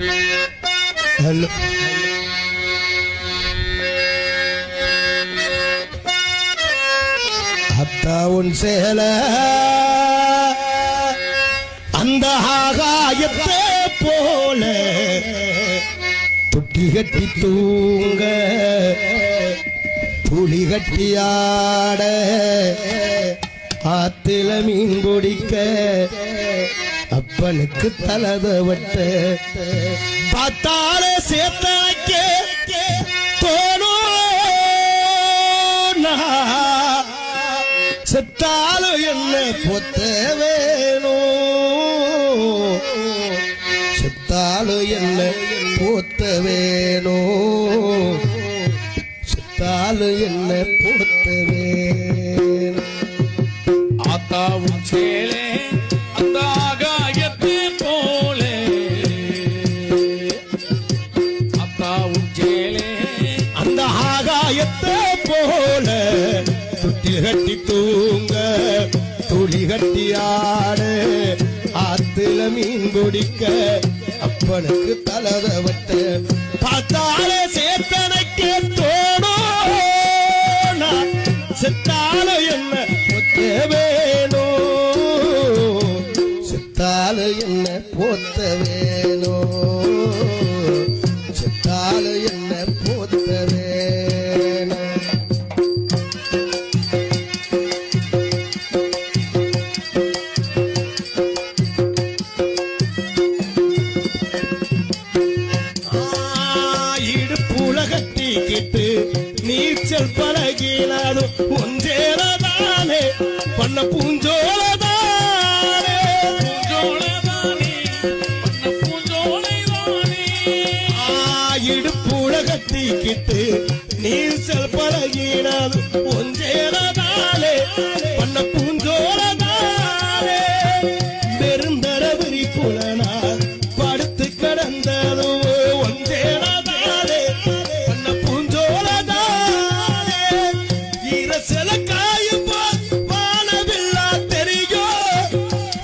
Hello. அத்தா உன் சேல. அந்த ஆகாயத்தை போல தொட்டி கட்டி தூங்க. புலி கட்டியாட ஆத்தில மீன் பிடிக்க அப்பனுக்கு தலதவட்ட பார்த்தால பார்த்தாலே சேர்த்தாக்க செத்தாலும் என்ன பொத்த வேணும் செத்தாலும் என்ன போத்த வேணும் செத்தாலும் என்ன போத்த வேணும் ஆத்தாவும் சேலே ஆத்தாவும் அந்த ஆகாயத்தை போல துட்டில் கட்டி தூங்க துளி கட்டி ஆடு ஆத்துல மீன் குடிக்க அப்பனுக்கு தலத பார்த்தாலே சேத்தனைக்கு தோணும் நான் என்ன பொத்த வேணும் செத்தாலும் என்ன போத்த வேணும் கட்டிக்கிட்டு நீச்சல் பழகினாலும் பூஞ்சோலைதானே, பண்ண பூஞ்சோலைதானே. இடுப்புல கட்டிக்கிட்டு நீச்சல் பழகினாலும்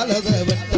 அலதவட்ட